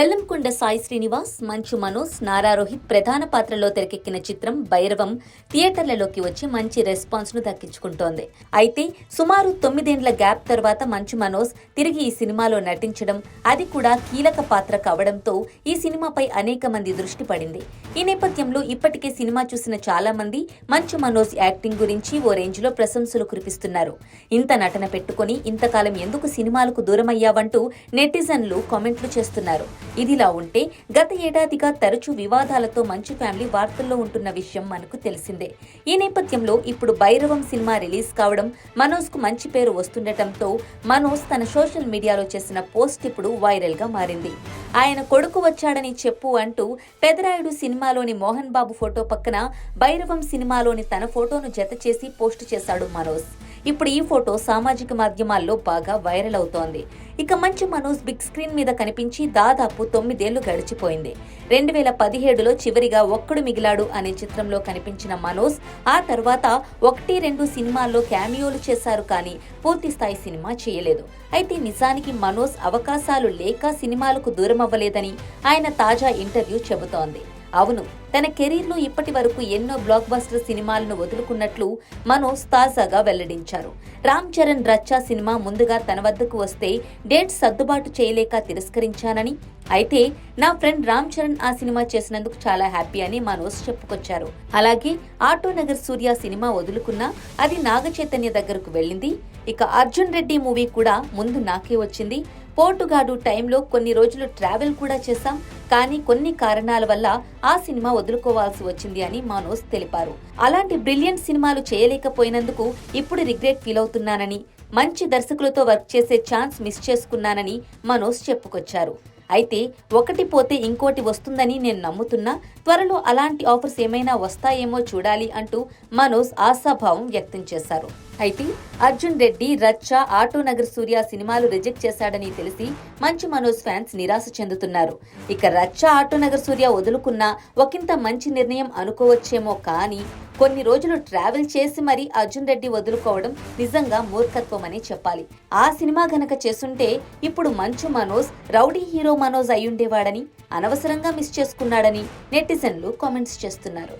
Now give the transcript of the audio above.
బెల్లంకొండ సాయి శ్రీనివాస్ మంచు మనోజ్ నారా రోహిత్ ప్రధాన పాత్రలో తెరకెక్కిన చిత్రం భైరవం థియేటర్లలోకి వచ్చి మంచి రెస్పాన్స్ను దక్కించుకుంటోంది. అయితే సుమారు తొమ్మిదేండ్ల గ్యాప్ తర్వాత మంచు మనోజ్ తిరిగి ఈ సినిమాలో నటించడం అది కూడా కీలక పాత్ర కావడంతో ఈ సినిమాపై అనేక మంది దృష్టి పడింది. ఈ నేపథ్యంలో ఇప్పటికే సినిమా చూసిన చాలా మంది మంచు మనోజ్ యాక్టింగ్ గురించి ఓ రేంజ్లో ప్రశంసలు కురిపిస్తున్నారు. ఇంత నటన పెట్టుకొని ఇంతకాలం ఎందుకు సినిమాలకు దూరమయ్యావంటూ నెటిజన్లు కామెంట్లు చేస్తున్నారు. ఇదిలా ఉంటే గత ఏడాదిగా తరచూ వివాదాలతో మంచు ఫ్యామిలీ వార్తల్లో ఉంటున్న విషయం మనకు తెలిసిందే. ఈ నేపథ్యంలో ఇప్పుడు భైరవం సినిమా రిలీజ్ కావడం మనోజ్కు మంచి పేరు వస్తుండటంతో మనోజ్ తన సోషల్ మీడియాలో చేసిన పోస్ట్ ఇప్పుడు వైరల్గా మారింది. ఆయన కొడుకు వచ్చాడని చెప్పు అంటూ పెదరాయుడు సినిమాలోని మోహన్ బాబు ఫోటో పక్కన భైరవం సినిమాలోని తన ఫోటోను జత చేసి పోస్ట్ చేశాడు మనోజ్. ఇప్పుడు ఈ ఫోటో సామాజిక మాధ్యమాల్లో బాగా వైరల్ అవుతోంది. ఇక మంచి మనోజ్ బిగ్ స్క్రీన్ మీద కనిపించి దాదాపు తొమ్మిదేళ్ళు గడిచిపోయింది. రెండు వేల పదిహేడులో చివరిగా ఒక్కడు మిగిలాడు అనే చిత్రంలో కనిపించిన మనోజ్ ఆ తర్వాత ఒకటి రెండు సినిమాల్లో క్యామియోలు చేశారు కానీ పూర్తి స్థాయి సినిమా చేయలేదు. అయితే నిజానికి మనోజ్ అవకాశాలు లేక సినిమాలకు దూరం అవ్వలేదని ఆయన తాజా ఇంటర్వ్యూ చెబుతోంది. అవును తన కెరీర్లో ఇప్పటి వరకు ఎన్నో బ్లాక్ బస్టర్ సినిమాలను వదులుకున్నట్లు మనోజ్ తాజాగా వెల్లడించారు. రామ్ చరణ్ రచ్చా సినిమా ముందుగా తన వద్దకు వస్తే డేట్ సర్దుబాటు చేయలేక తిరస్కరించానని అయితే నా ఫ్రెండ్ రామ్ చరణ్ ఆ సినిమా చేసినందుకు చాలా హ్యాపీ అని మనోజ్ చెప్పుకొచ్చారు. అలాగే ఆటో నగర్ సూర్య సినిమా వదులుకున్నా అది నాగ చైతన్య దగ్గరకు వెళ్ళింది. ఇక అర్జున్ రెడ్డి మూవీ కూడా ముందు నాకే వచ్చింది. పోర్టుగాడు టైంలో కొన్ని రోజులు ట్రావెల్ కూడా చేశాం. కానీ కొన్ని కారణాల వల్ల ఆ సినిమా వదులుకోవాల్సి వచ్చింది అని మనోజ్ తెలిపారు. అలాంటి బ్రిలియంట్ సినిమాలు చేయలేకపోయినందుకు ఇప్పుడు రిగ్రెట్ ఫీల్ అవుతున్నానని మంచి దర్శకులతో వర్క్ చేసే ఛాన్స్ మిస్ చేసుకున్నానని మనోజ్ చెప్పుకొచ్చారు. అయితే ఒకటి పోతే ఇంకోటి వస్తుందని నేను నమ్ముతున్నా. త్వరలో అలాంటి ఆఫర్స్ ఏమైనా వస్తాయేమో చూడాలి అంటూ మనోజ్ ఆశాభావం వ్యక్తం చేశారు. అయితే అర్జున్ రెడ్డి రచ్చ ఆటో నగర్ సూర్య సినిమాలు రిజెక్ట్ చేశాడని తెలిసి మంచి మనోజ్ ఫ్యాన్స్ నిరాశ చెందుతున్నారు. ఇక రచ్చ ఆటో నగర్ సూర్య వదులుకున్న ఒకంత మంచి నిర్ణయం అనుకోవచ్చేమో కానీ కొన్ని రోజులు ట్రావెల్ చేసి మరీ అర్జున్ రెడ్డి వదులుకోవడం నిజంగా మూర్ఖత్వమని చెప్పాలి. ఆ సినిమా గనక చేసుంటే ఇప్పుడు మంచు మనోజ్ రౌడీ హీరో మనోజ్ అయ్యుండేవాడని అనవసరంగా మిస్ చేసుకున్నాడని నెటిజన్లు కామెంట్స్ చేస్తున్నారు.